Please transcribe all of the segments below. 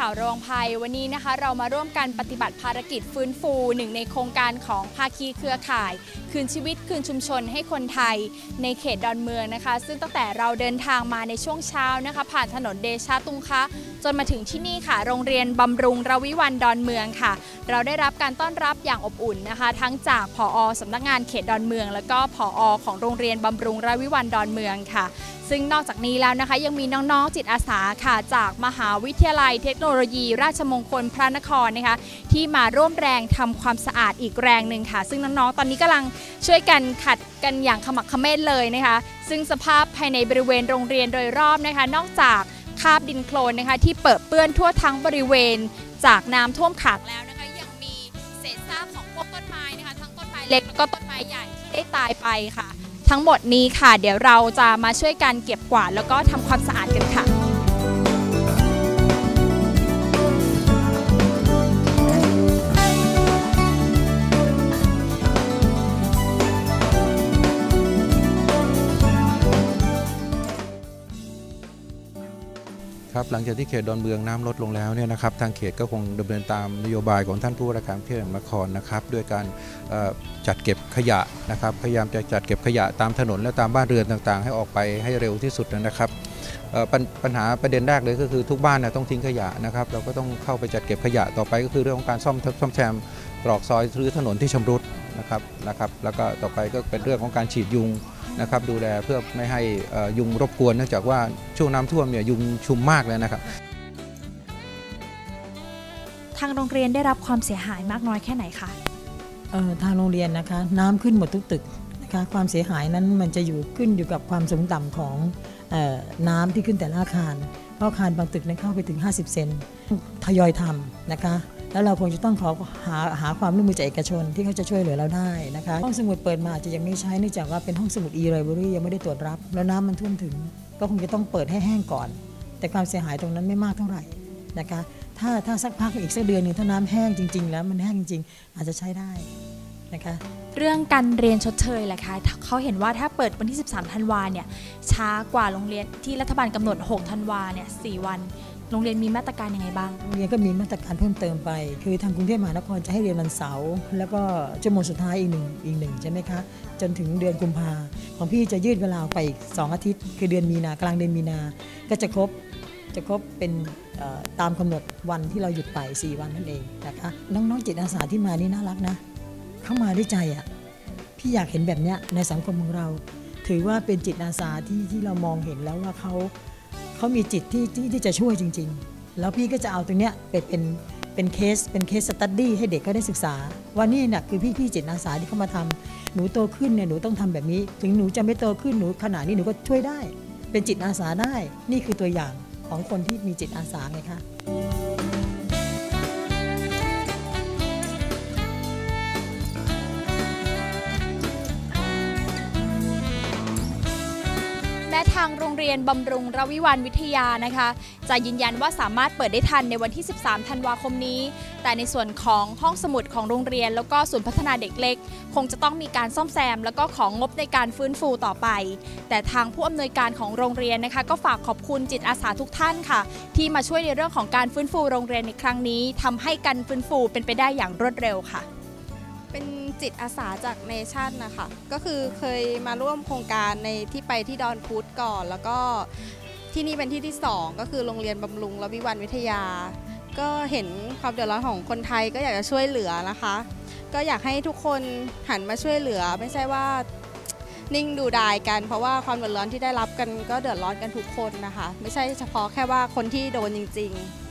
ข่าวระวังภัยวันนี้นะคะ เรามาร่วมกันปฏิบัติภารกิจฟื้นฟูหนึ่งในโครงการของภาคีเครือข่าย คืนชีวิตคืนชุมชนให้คนไทย ในเขตดอนเมืองนะคะ ซึ่งตั้งแต่เราเดินทางมาในช่วงเช้านะคะ ผ่านถนนเดชาตุงคะ จนมาถึงที่นี่ค่ะ โรงเรียนบำรุงรวิวันดอนเมืองค่ะ เราได้รับการต้อนรับอย่างอบอุ่นนะคะ ทั้งจากผอสำนักงานเขตดอนเมือง แล้วก็ผอของโรงเรียนบำรุงรวิวันดอนเมืองค่ะ ซึ่งนอกจากนี้แล้วนะคะ ยังมีน้องๆจิตอาสาค่ะ จากมหาวิทยาลัยเทคโนโลยี ราชมงคลพระนครนะคะ ที่มาร่วมแรงทำความสะอาดอีกแรงหนึ่งค่ะ ซึ่งน้องๆตอนนี้กำลังช่วยกันขัดกันอย่างขมักเขม้นเลยนะคะ ซึ่งสภาพภายในบริเวณโรงเรียนโดยรอบนะคะ นอกจาก คราบดินโคลนนะคะที่เปิดเปื้อนทั่วทั้งบริเวณจากน้ำท่วมขังแล้วนะคะยังมีเศษซากของพวกต้นไม้นะคะทั้งต้นไม้เล็กแล้วก็ต้นไม้ใหญ่ที่ได้ตายไปค่ะ ทั้งหมดนี้ค่ะ เดี๋ยวเราจะมาช่วยกันเก็บกวาดแล้วก็ทำความสะอาดกันค่ะ ครับหลังจากที่เขตดอนเมืองน้ำลดลงแล้วเนี่ยนะครับทางเขตก็คงดำเนินตามนโยบายของท่านผู้ว่าราชการเทพมหานครนะครับด้วยการจัดเก็บขยะนะครับพยายามจะจัดเก็บขยะตามถนนและตามบ้านเรือนต่างๆ ให้ออกไปให้เร็วที่สุดนะครับปัญปัญหาประเด็นแรกเลยก็คือทุกบ้านนะต้องทิ้งขยะนะครับเราก็ต้องเข้าไปจัดเก็บขยะต่อไปก็คือเรื่องของการซ่อมซ่อมแซมตรอกซอยหรือถนนที่ชำรุดนะครับนะครับแล้วก็ต่อไปก็เป็นเรื่องของการฉีดยุง นะครับดูแลเพื่อไม่ให้เอ่อยุงรบกวนเนื่องจากว่าช่วงน้ำท่วมเนี่ยยุงชุมมากเลยนะครับทางโรงเรียนได้รับความเสียหายมากน้อยแค่ไหนคะเอ่อทางโรงเรียนนะคะ น้ำขึ้นหมดทุกตึกนะคะความเสียหายนั้นมันจะอยู่ขึ้นอยู่กับความสูงต่ำของเออน้ำที่ขึ้นแต่ละอาคาร เพราะอาคารบางตึกนั้นเข้าไปถึง 50 เซนทยอยทำนะคะ แล้วเราคงจะต้องขอหาหาความร่วมมือจากเอกชนที่เขาจะช่วยเหลือเราได้นะคะห้องสมุดเปิดมาจะยังไม่ใช้เนื่องจากว่าเป็นห้องสมุด e-library ยังไม่ได้ตรวจรับ แล้วน้ำมันท่วมถึง ก็คงจะต้องเปิดให้แห้งก่อน แต่ความเสียหายตรงนั้นไม่มากเท่าไหร่นะคะถ้าถ้าสักพักอีกสักเดือนหนึ่งถ้าน้ำแห้งจริง ๆ แล้วมันแห้งจริงอาจจะใช้ได้นะคะเรื่องการเรียนชดเชยแหละคะเขาเห็นว่าถ้าเปิดวันที่ 13 ธันวาเนี่ยช้ากว่าโรงเรียนที่รัฐบาลกำหนด 6 ธันวาเนี่ย 4 วัน โรงเรียนมีมาตรการยังไงบ้าง โรงเรียนก็มีมาตรการเพิ่มเติมไป คือทางกรุงเทพมหานครจะให้เรียนวันเสาร์แล้วก็ชั่วโมงสุดท้ายอีกหนึ่งอีกหนึ่งใช่ไหมคะ จนถึงเดือนกุมภาของพี่จะยืดเวลาไปอีก2องอาทิตย์ คือเดือนมีนากลางเดือนมีนา ก็จะครบจะครบเป็นตามกำหนดวันที่เราหยุดไป 4 วันนั่นเองนะคะน้องๆจิตอาสาที่มานี่น่ารักนะ เข้ามาด้วยใจอะพี่อยากเห็นแบบเนี้ยในสังคมของเรา ถือว่าเป็นจิตอาสาที่ที่เรามองเห็นแล้วว่าเขา เขามีจิตที่ที่ที่จะช่วยจริง ๆ แล้วพี่ก็จะเอาตรงเนี้ยไปเป็นเป็นเคสเป็นเคสสตัดดี้ให้เด็กก็ได้ศึกษา ว่านี่น่ะคือพี่พี่จิตอาสาที่เขามาทำหนูโตขึ้นเนี่ยหนูต้องทำแบบนี้ ถึงหนูจะไม่โตขึ้นหนูขนาดนี้หนูก็ช่วยได้ เป็นจิตอาสาได้ นี่คือตัวอย่างของคนที่มีจิตอาสาไงคะ เรียนบำรุงรวิวันวิทยานะคะ จะยืนยันว่าสามารถเปิดได้ทันในวันที่ 13 ธันวาคมนี้ แต่ในส่วนของห้องสมุดของโรงเรียน แล้วก็ศูนย์พัฒนาเด็กเล็ก คงจะต้องมีการซ่อมแซม แล้วก็ของงบในการฟื้นฟูต่อไป แต่ทางผู้อำนวยการของโรงเรียนนะคะ ก็ฝากขอบคุณจิตอาสาทุกท่านค่ะ ที่มาช่วยในเรื่องของการฟื้นฟูโรงเรียนในครั้งนี้ทำให้การฟื้นฟูเป็นไปได้อย่างรวดเร็วค่ะ จิตอาสาจากเนชั่นนะคะ ก็คือเคยมาร่วมโครงการในที่ไปที่ดอนพุธก่อน แล้วก็ที่นี่เป็นที่ที่ 2 ก็คือโรงเรียนบำรุงและวิวันวิทยา ก็เห็นความเดือดร้อนของคนไทยก็อยากจะช่วยเหลือนะคะ ก็อยากให้ทุกคนหันมาช่วยเหลือ ไม่ใช่ว่านิ่งดูดายกัน เพราะว่าความเดือดร้อนที่ได้รับกันก็เดือดร้อนกันทุกคนนะคะ ไม่ใช่เฉพาะแค่ว่าคนที่โดนจริง ๆ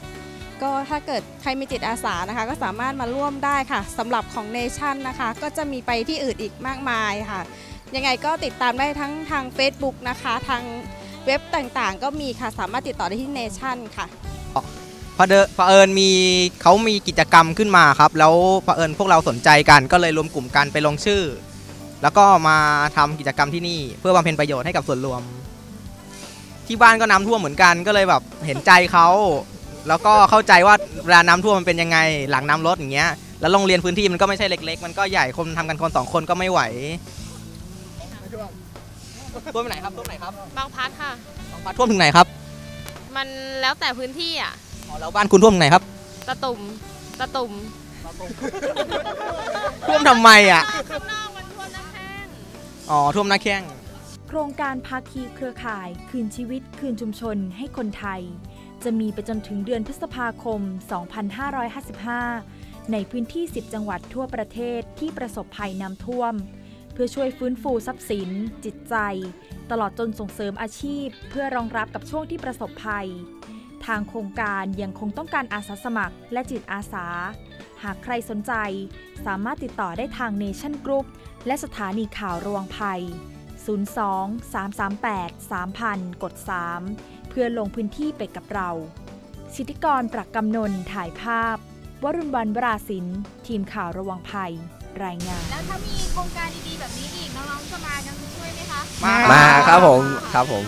ก็ถ้าเกิดใครมีจิตอาสานะคะ ก็สามารถมาร่วมได้ค่ะสำหรับของเนชั่นนะคะ ก็จะมีไปที่อื่นอีกมากมายค่ะ ยังไงก็ติดตามได้ทั้งทาง Facebook นะคะ ทางเว็บต่างๆ ก็มีค่ะสามารถติดต่อได้ที่เนชั่นค่ะพอเดเอิญมีเขามีกิจกรรมขึ้นมาครับ แล้วเอิญพวกเราสนใจกันก็เลยรวมกลุ่มกันไปลงชื่อ แล้วก็มาทำกิจกรรมที่นี่ เพื่อบำเพ็ญประโยชน์ให้กับส่วนรวม ที่บ้านก็น้ำท่วมเหมือนกันก็เลยแบบเห็นใจเขา แล้วก็เข้าใจว่าเวลาน้ำท่วมมันเป็นยังไงหลังน้ำลดอย่างเงี้ยแล้วโรงเรียนพื้นที่มันก็ไม่ใช่เล็ก ๆ มันก็ใหญ่คนทำกันคนสองคนก็ไม่ไหวท่วมไปไหนครับท่วมไหนครับบางพัดค่ะบางพัดท่วมถึงไหนครับมันแล้วแต่พื้นที่อะอ๋อแล้วบ้านคุณท่วมไหนครับตะตุ่มตะตุ่มท่วมทำไมอะข้างนอกมันท่วมน้ำแห้งอ๋อท่วมหน้าแข้งโครงการภาคีเครือข่าย คืนชีวิตคืนชุมชนให้คนไทย จะมีไปจนถึงเดือนพฤษภาคม 2555 ในพื้นที่ 10 จังหวัดทั่วประเทศที่ประสบภัยน้ำท่วม เพื่อช่วยฟื้นฟูทรัพย์สิน จิตใจ ตลอดจนส่งเสริมอาชีพ เพื่อรองรับกับช่วงที่ประสบภัย ทางโครงการยังคงต้องการอาสาสมัคร และจิตอาสา หากใครสนใจ สามารถติดต่อได้ทาง Nation Group และสถานีข่าวระวังภัย 02 338 3000 กด 3 เพื่อลงพื้นที่ไปกับเรา สิทธิกรปรักกำนนถ่ายภาพ วรุณวันวราศิลป์ทีมข่าวระวังภัย รายงาน แล้วถ้ามีโครงการดีๆแบบนี้อีกน้องๆจะมากันช่วยไหมคะ มามาครับผมครับผม